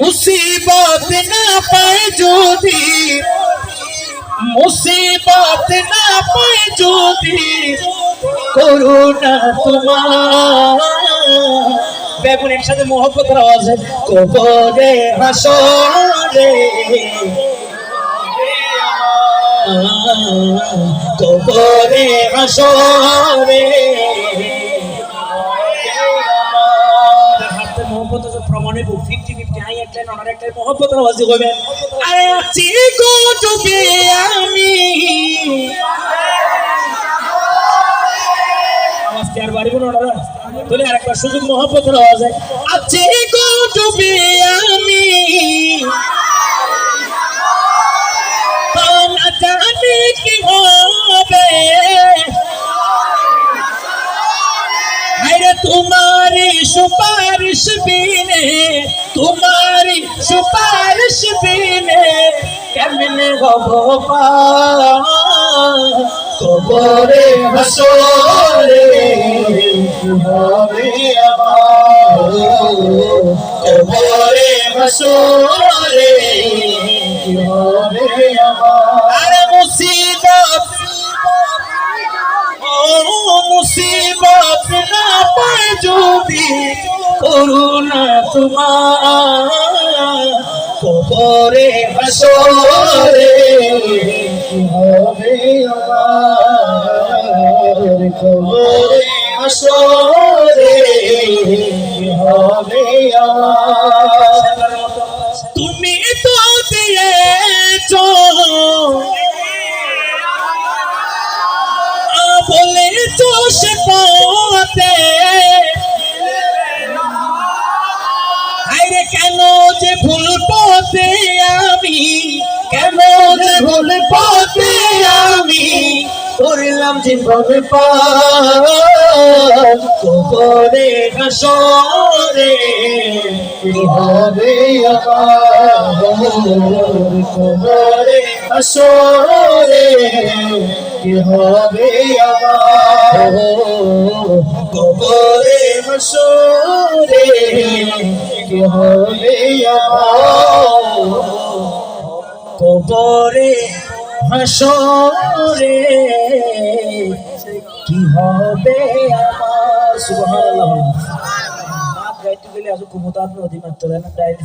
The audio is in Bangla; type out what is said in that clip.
মুসিবত না পায় যদি, মুসিবত না পায় যদি, করুণা তোমার বেগুন একসাথে মোহব্বত আওয়াজ কবরে হাসরে কবরে হাসরে। মোহব্বত আছে প্রমাণে ফিফটি ফিফটি আই একটা ননার একটা মহব্বত রাজি হবে আরে আছি গো তুমি আমি। আওয়াজ কি আর বাড়িব না ওনারা তোলে আর একটা সুযোগ মোহব্বত আওয়াজ, আছি গো তুমি আমি। সুপারিশ বিনে তোমারি সুপারিশ বিনে, কেমনে হব কবরে হাসরে হবে কবরে হাসরে হবে আরে মুসিবত মুসিবত না পায় যদি করুণা তোমার কবরে হাসরে হবে আমার কবরে হাসরে হবে আমার? তুমি তো দিয়েছ আরে কেন যে ভুল পথে আমি? কেন যে ভুল পথে আমি? করলাম জীবন পারে হাসরে হবে কবরে হাসরে কি হবে কবরে হাসরে কি হবে কবরে হাসরে কি হবে আমার? সুবহানাল্লাহ। গাইতে গেলে আজ ক্ষমতা আপনি অধিমাত্র। ডাইরেক্ট